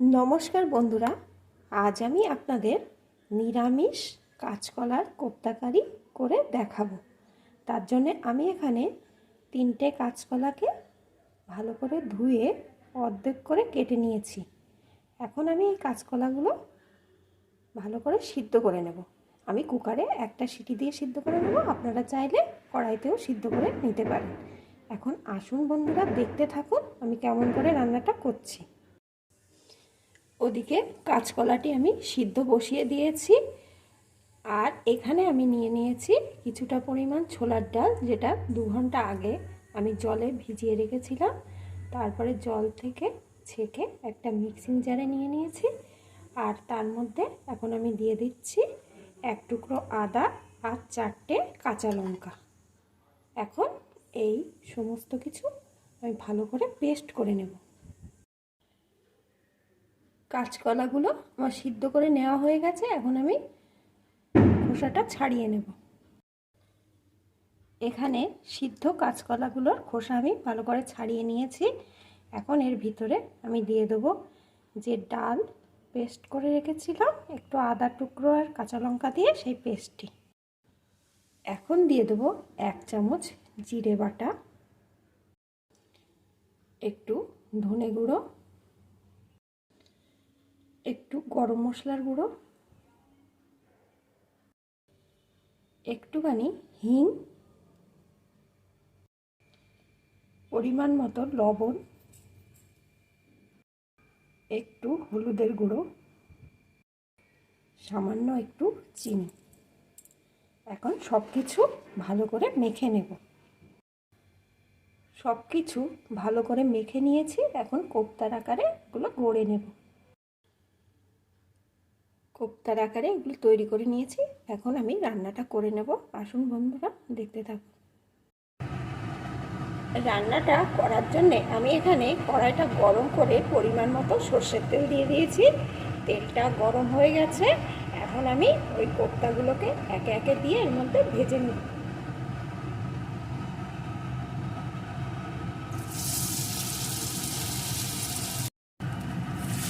নমস্কার বন্ধুরা, আজ আমি আপনাদের নিরামিষ কাঁচকলার কোপ্তাকারি করে দেখাবো। তার জন্যে আমি এখানে তিনটে কাঁচকলাকে ভালো করে ধুয়ে অর্ধেক করে কেটে নিয়েছি। এখন আমি এই কাঁচকলাগুলো ভালো করে সিদ্ধ করে নেব। আমি কুকারে একটা সিটি দিয়ে সিদ্ধ করে নেব, আপনারা চাইলে কড়াইতেও সিদ্ধ করে নিতে পারেন। এখন আসুন বন্ধুরা, দেখতে থাকুন আমি কেমন করে রান্নাটা করছি। ওদিকে কাঁচকলাটি আমি সিদ্ধ বসিয়ে দিয়েছি। আর এখানে আমি নিয়ে নিয়েছি কিছুটা পরিমাণ ছোলার ডাল, যেটা দু ঘণ্টা আগে আমি জলে ভিজিয়ে রেখেছিলাম। তারপরে জল থেকে ছেঁকে একটা মিক্সিং জারে নিয়ে নিয়েছি। আর তার মধ্যে এখন আমি দিয়ে দিচ্ছি এক টুকরো আদা আর চারটে কাঁচা লঙ্কা। এখন এই সমস্ত কিছু আমি ভালো করে পেস্ট করে নেব। কাঁচকলাগুলো আমার সিদ্ধ করে নেওয়া হয়ে গেছে, এখন আমি খোসাটা ছাড়িয়ে নেব। এখানে সিদ্ধ কাঁচকলাগুলোর খোসা আমি ভালো করে ছাড়িয়ে নিয়েছি। এখন এর ভিতরে আমি দিয়ে দেবো যে ডাল পেস্ট করে রেখেছিলাম, একটু আদা টুকরো আর কাঁচা লঙ্কা দিয়ে সেই পেস্টটি। এখন দিয়ে দেবো এক চামচ জিরে বাটা, একটু ধনে গুঁড়ো একটু গরম মশলার গুঁড়ো, একটুখানি হিং, পরিমাণ মতো লবণ, একটু হলুদের গুঁড়ো, সামান্য একটু চিনি। এখন সব কিছু ভালো করে মেখে নেব। সব কিছু ভালো করে মেখে নিয়েছি, এখন কোপ্তার আকারে এগুলো গড়ে নেব। কোপ্তার আকারে এগুলো তৈরি করে নিয়েছি। এখন আমি রান্নাটা করে নেব। আসুন বন্ধুরা, দেখতে থাকুন। রান্নাটা করার জন্যে আমি এখানে কড়াইটা গরম করে পরিমাণ মতো সর্ষের তেল দিয়ে দিয়েছি। তেলটা গরম হয়ে গেছে। এখন আমি ওই কোপ্তাগুলোকে একে একে দিয়ে এর মধ্যে ভেজে নিই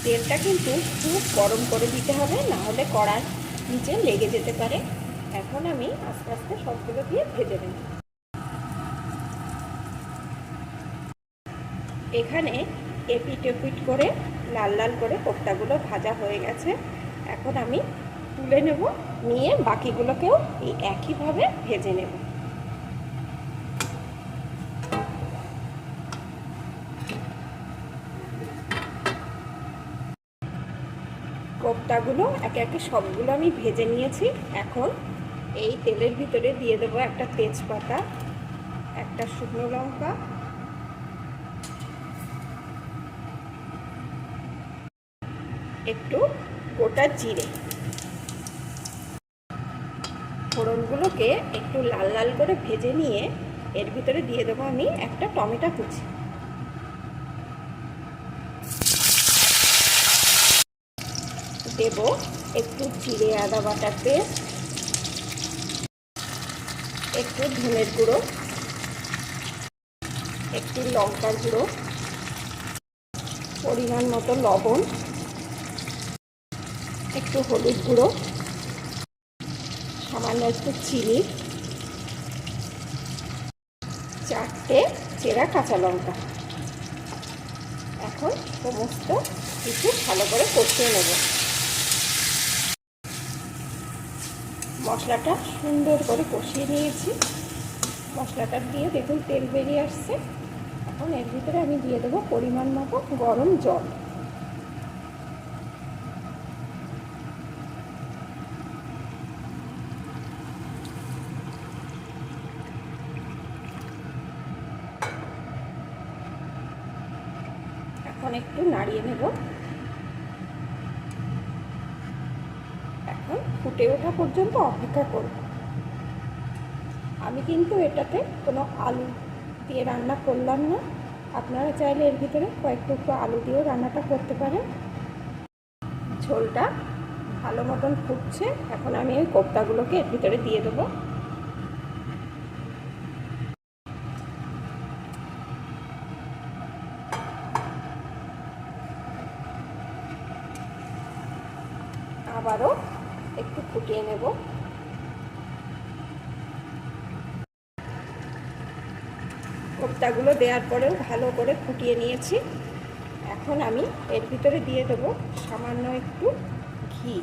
তেলটা কিন্তু খুব গরম করে দিতে হবে না হলে কড়ার নিচে লেগে যেতে পারে। এখন আমি আস্তে আস্তে সবগুলো দিয়ে ভেজে নেব। এখানে এপিট এপিট করে, লাল লাল করে কোপ্তাগুলো ভাজা হয়ে গেছে। এখন আমি তুলে নেব, নিয়ে বাকিগুলোকেও এই একইভাবে ভেজে নেব। কোপ্তাগুলো, একে একে সবগুলো আমি ভেজে নিয়েছি। এখন এই তেলের ভিতরে দিয়ে দেবো একটা তেজপাতা, একটা শুকনো লঙ্কা। একটু গোটা জিরে। ফোড়নগুলোকে একটু লাল লাল করে ভেজে নিয়ে এর ভিতরে দিয়ে দেবো আমি একটা টমেটো কুচি। দেব। একটু জিরে আদা বাটার পেস্ট, একটু ধনের গুঁড়ো, একটু লঙ্কার গুঁড়ো, পরিমাণ মতো লবণ, একটু হলুদ গুঁড়ো, সামান্য একটু চিনি, চারটে চেরা কাঁচা লঙ্কা। এখন সমস্ত কিছু ভালো করে কষিয়ে নেব। মশলাটা সুন্দর করে কষিয়ে নিয়েছি। মশলাটা দিয়ে দেখুন তেল বেরিয়ে আসছে। এখন এর ভিতরে আমি দিয়ে দেবো পরিমাণ মতো গরম জল। এখন একটু নাড়িয়ে নেব এখন ফুটে ওঠা পর্যন্ত অপেক্ষা করব। আমি কিন্তু এটাতে কোনো আলু দিয়ে রান্না করলাম না। আপনারা চাইলে এর ভিতরে কয়েক টুকরো আলু দিয়েও রান্নাটা করতে পারেন। ঝোলটা ভালো মতন ফুটছে। এখন আমি ওই কোপ্তাগুলোকে এর ভিতরে দিয়ে দেবো। আবারও একটু ফুটিয়ে নেব। কোপ্তাগুলো দেওয়ার পরেও ভালো করে ফুটিয়ে নিয়েছি। এখন আমি এর ভিতরে দিয়ে দেবো সামান্য একটু ঘি।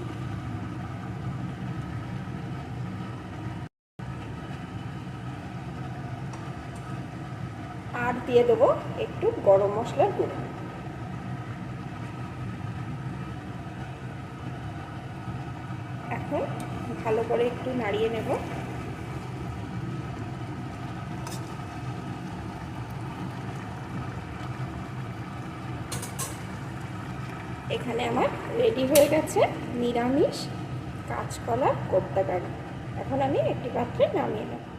আর দিয়ে দেবো একটু গরম মশলার গুঁড়ো এখন ভালো করে একটু নাড়িয়ে নেব। এখানে আমার রেডি হয়ে গেছে নিরামিষ কাঁচকলা কোপ্তা কারি এখন আমি একটি পাত্রে নামিয়ে নেব।